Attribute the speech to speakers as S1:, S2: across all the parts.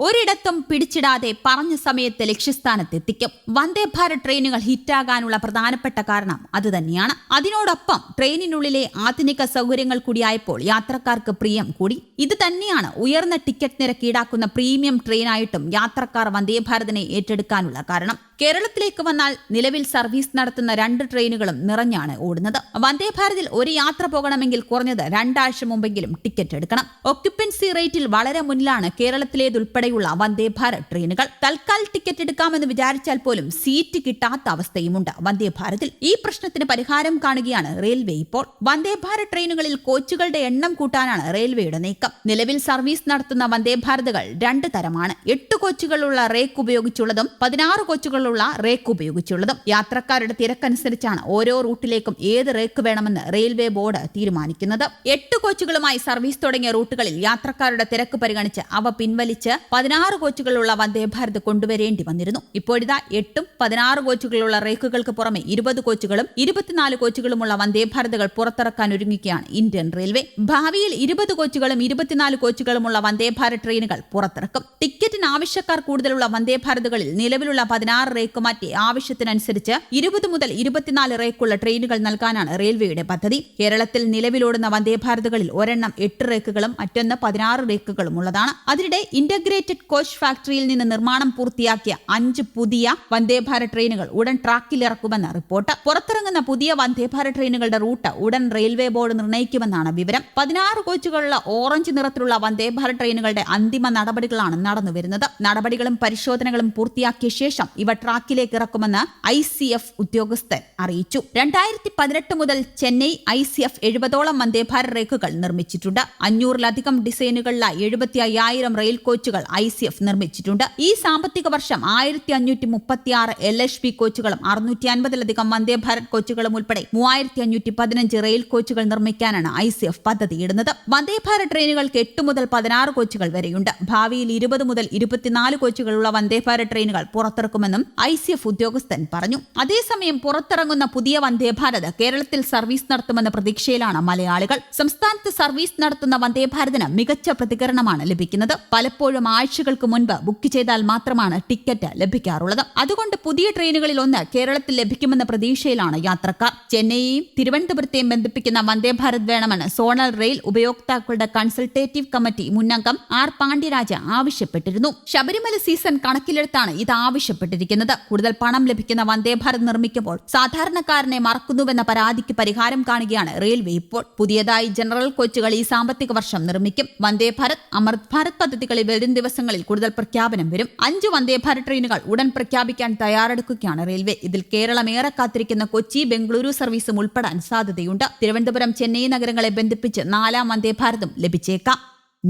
S1: ഒരിടത്തും പിടിച്ചിടാതെ പറഞ്ഞ സമയത്ത് ലക്ഷ്യസ്ഥാനത്തെത്തിക്കും. വന്ദേ ഭാരത് ട്രെയിനുകൾ ഹിറ്റാകാനുള്ള പ്രധാനപ്പെട്ട കാരണം അതുതന്നെയാണ്. അതിനോടൊപ്പം ട്രെയിനിനുള്ളിലെ ആധുനിക സൗകര്യങ്ങൾ കൂടിയായപ്പോൾ യാത്രക്കാർക്ക് പ്രിയം കൂടി. ഇത് തന്നെയാണ് ഉയർന്ന ടിക്കറ്റ് നിരക്ക് ഈടാക്കുന്ന പ്രീമിയം ട്രെയിനായിട്ടും യാത്രക്കാർ വന്ദേ ഭാരതിനെ ഏറ്റെടുക്കാനുള്ള കാരണം. കേരളത്തിലേക്ക് വന്നാൽ നിലവിൽ സർവീസ് നടത്തുന്ന രണ്ട് ട്രെയിനുകളും നിറഞ്ഞാണ് ഓടുന്നത്. വന്ദേ ഭാരതിൽ ഒരു യാത്ര പോകണമെങ്കിൽ കുറഞ്ഞത് രണ്ടാഴ്ച മുമ്പെങ്കിലും ടിക്കറ്റ് എടുക്കണം. ഒക്യുപ്പൻസി റേറ്റിൽ വളരെ മുന്നിലാണ് കേരളത്തിലേതുൾപ്പെടെയുള്ള വന്ദേ ഭാരത് ട്രെയിനുകൾ. തൽക്കാൽ ടിക്കറ്റ് എടുക്കാമെന്ന് വിചാരിച്ചാൽ പോലും സീറ്റ് കിട്ടാത്ത അവസ്ഥയുമുണ്ട് വന്ദേ ഭാരതിൽ. ഈ പ്രശ്നത്തിന് പരിഹാരം കാണുകയാണ് റെയിൽവേ ഇപ്പോൾ. വന്ദേ ഭാരത് ട്രെയിനുകളിൽ കോച്ചുകളുടെ എണ്ണം കൂട്ടാനാണ് റെയിൽവേയുടെ നീക്കം. നിലവിൽ സർവീസ് നടത്തുന്ന വന്ദേ ഭാരതുകൾ രണ്ട് തരമാണ്. എട്ട് കോച്ചുകളുള്ള റേക്ക് ഉപയോഗിച്ചുള്ളതും പതിനാറ് കോച്ചുകളുള്ള റേക്ക് ഉപയോഗിച്ചുള്ളത്. യാത്രക്കാരുടെ തിരക്കനുസരിച്ചാണ് ഓരോ റൂട്ടിലേക്കും ഏത് റേക്ക് വേണമെന്ന് റെയിൽവേ ബോർഡ് തീരുമാനിക്കുന്നത്. എട്ട് കോച്ചുകളുമായി സർവീസ് തുടങ്ങിയ റൂട്ടുകളിൽ യാത്രക്കാരുടെ തിരക്ക് പരിഗണിച്ച് അവ പിൻവലിച്ച് പതിനാറ് കോച്ചുകളുള്ള വന്ദേ ഭാരത് കൊണ്ടുവരേണ്ടി വന്നിരുന്നു. ഇപ്പോഴിതാ എട്ടും പതിനാറ് കോച്ചുകളുള്ള റേക്കുകൾക്ക് പുറമെ ഇരുപത് കോച്ചുകളും ഇരുപത്തിനാല് കോച്ചുകളുമുള്ള വന്ദേ ഭാരതുകൾ പുറത്തിറക്കാൻ ഒരുങ്ങുകയാണ് ഇന്ത്യൻ റെയിൽവേ ഭാവിയിൽ ഇരുപത് കോച്ചുകളും ഇരുപത്തിനാല് കോച്ചുകളുമുള്ള വന്ദേ ഭാരത് ട്രെയിനുകൾ പുറത്തിറക്കും. ടിക്കറ്റിന് ആവശ്യക്കാർ കൂടുതലുള്ള വന്ദേ ഭാരതുകളിൽ നിലവിലുള്ള പതിനാറ് റേക്ക് മാറ്റി ആവശ്യത്തിനനുസരിച്ച് ഇരുപത് മുതൽ ഇരുപത്തിനാല് റേക്കുള്ള ട്രെയിനുകൾ നൽകാനാണ് റെയിൽവേയുടെ പദ്ധതി. കേരളത്തിൽ നിലവിലോടുന്ന വന്ദേ ഭാരതുകളിൽ ഒരെണ്ണം എട്ട് റേക്കുകളും മറ്റൊന്ന് പതിനാറ് റേക്കുകളും ഉള്ളതാണ്. അതിനിടെ ഇന്റഗ്രേറ്റഡ് കോച്ച് ഫാക്ടറിയിൽ നിന്ന് നിർമ്മാണം പൂർത്തിയാക്കിയ അഞ്ച് പുതിയ വന്ദേ ഭാരത് ട്രെയിനുകൾ ഉടൻ ട്രാക്കിൽ ഇറക്കുമെന്ന് റിപ്പോർട്ട്. പുറത്തിറങ്ങുന്ന പുതിയ വന്ദേ ഭാരത് ട്രെയിനുകളുടെ റൂട്ട് ഉടൻ റെയിൽവേ ബോർഡ് നിർണയിക്കുമെന്നാണ് വിവരം. പതിനാറ് കോച്ചുകളുള്ള ഓറഞ്ച് നിറത്തിലുള്ള വന്ദേ ഭാരത് ട്രെയിനുകളുടെ അന്തിമ നടപടികളാണ് നടന്നുവരുന്നത്. നടപടികളും പരിശോധനകളും പൂർത്തിയാക്കിയ ശേഷം ഇവ ട്രാക്കിലേക്ക് ഇറക്കുമെന്ന് ഐ സി എഫ് ഉദ്യോഗസ്ഥൻ അറിയിച്ചു. രണ്ടായിരത്തി പതിനെട്ട് മുതൽ ചെന്നൈ ഐ സി എഫ് എഴുപതോളം വന്ദേഭാര രേഖകൾ നിർമ്മിച്ചിട്ടുണ്ട്. അഞ്ഞൂറിലധികം ഡിസൈനുകളിലായി എഴുപത്തി അയ്യായിരം റെയിൽ കോച്ചുകൾ ഐ സി എഫ് നിർമ്മിച്ചിട്ടുണ്ട്. ഈ സാമ്പത്തിക വർഷം ആയിരത്തി അഞ്ഞൂറ്റി മുപ്പത്തി ആറ് എൽ എച്ച് പി കോച്ചുകളും അറുന്നൂറ്റി അൻപതിലധികം വന്ദേഭാരത് കോച്ചുകളും ഉൾപ്പെടെ മൂവായിരത്തി അഞ്ഞൂറ്റി പതിനഞ്ച് റെയിൽ കോച്ചുകൾ നിർമ്മിക്കാനാണ് ഐ സി എഫ് പദ്ധതിയിടുന്നത്. വന്ദേഭാരത് ട്രെയിനുകൾക്ക് എട്ട് മുതൽ പതിനാറ് കോച്ചുകൾ വരെയുണ്ട്. ഭാവിയിൽ ഇരുപത് മുതൽ ഇരുപത്തിനാല് കോച്ചുകളുള്ള വന്ദേഭാരത് ട്രെയിനുകൾ പുറത്തിറക്കുമെന്നും ഐ സി എഫ് ഉദ്യോഗസ്ഥൻ പറഞ്ഞു. അതേസമയം പുറത്തിറങ്ങുന്ന പുതിയ വന്ദേ ഭാരത് കേരളത്തിൽ സർവീസ് നടത്തുമെന്ന പ്രതീക്ഷയിലാണ് മലയാളികൾ. സംസ്ഥാനത്ത് സർവീസ് നടത്തുന്ന വന്ദേ ഭാരതിന് മികച്ച പ്രതികരണമാണ് ലഭിക്കുന്നത്. പലപ്പോഴും ആഴ്ചകൾക്ക് മുൻപ് ബുക്ക് ചെയ്താൽ മാത്രമാണ് ടിക്കറ്റ് ലഭിക്കാറുള്ളത്. അതുകൊണ്ട് പുതിയ ട്രെയിനുകളിൽ ഒന്ന് കേരളത്തിൽ ലഭിക്കുമെന്ന പ്രതീക്ഷയിലാണ് യാത്രക്കാർ. ചെന്നൈയെയും തിരുവനന്തപുരത്തെയും ബന്ധിപ്പിക്കുന്ന വന്ദേ ഭാരത് വേണമെന്ന് സോണൽ റെയിൽ ഉപയോക്താക്കളുടെ കൺസൾട്ടേറ്റീവ് കമ്മിറ്റി മുന്നംഗം ആർ പാണ്ഡ്യരാജ ആവശ്യപ്പെട്ടിരുന്നു. ശബരിമല സീസൺ കണക്കിലെടുത്താണ് ഇത് ആവശ്യപ്പെട്ടിരിക്കുന്നത്. ലഭിക്കുന്നത് കൂടുതൽ പണം ലഭിക്കുന്ന വന്ദേഭാരത് നിർമ്മിക്കുമ്പോൾ സാധാരണക്കാരനെ മറക്കുന്നുവെന്ന പരാതിക്ക് പരിഹാരം കാണുകയാണ് റെയിൽവേ ഇപ്പോൾ. പുതിയതായി ജനറൽ കോച്ചുകൾ ഈ സാമ്പത്തിക വർഷം നിർമ്മിക്കും. വന്ദേഭാരത് അമൃത് ഭാരത് പദ്ധതികളിൽ വരും ദിവസങ്ങളിൽ കൂടുതൽ പ്രഖ്യാപനം വരും. അഞ്ച് വന്ദേഭാരത് ട്രെയിനുകൾ ഉടൻ പ്രഖ്യാപിക്കാൻ തയ്യാറെടുക്കുകയാണ് റെയിൽവേ. ഇതിൽ കേരളം ഏറെ കാത്തിരിക്കുന്ന കൊച്ചി ബംഗളൂരു സർവീസും ഉൾപ്പെടാൻ സാധ്യതയുണ്ട്. തിരുവനന്തപുരം ചെന്നൈ നഗരങ്ങളെ ബന്ധിപ്പിച്ച് നാലാം വന്ദേഭാരതും ലഭിച്ചേക്കാം.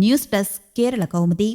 S1: News desk Kerala Kaumudi.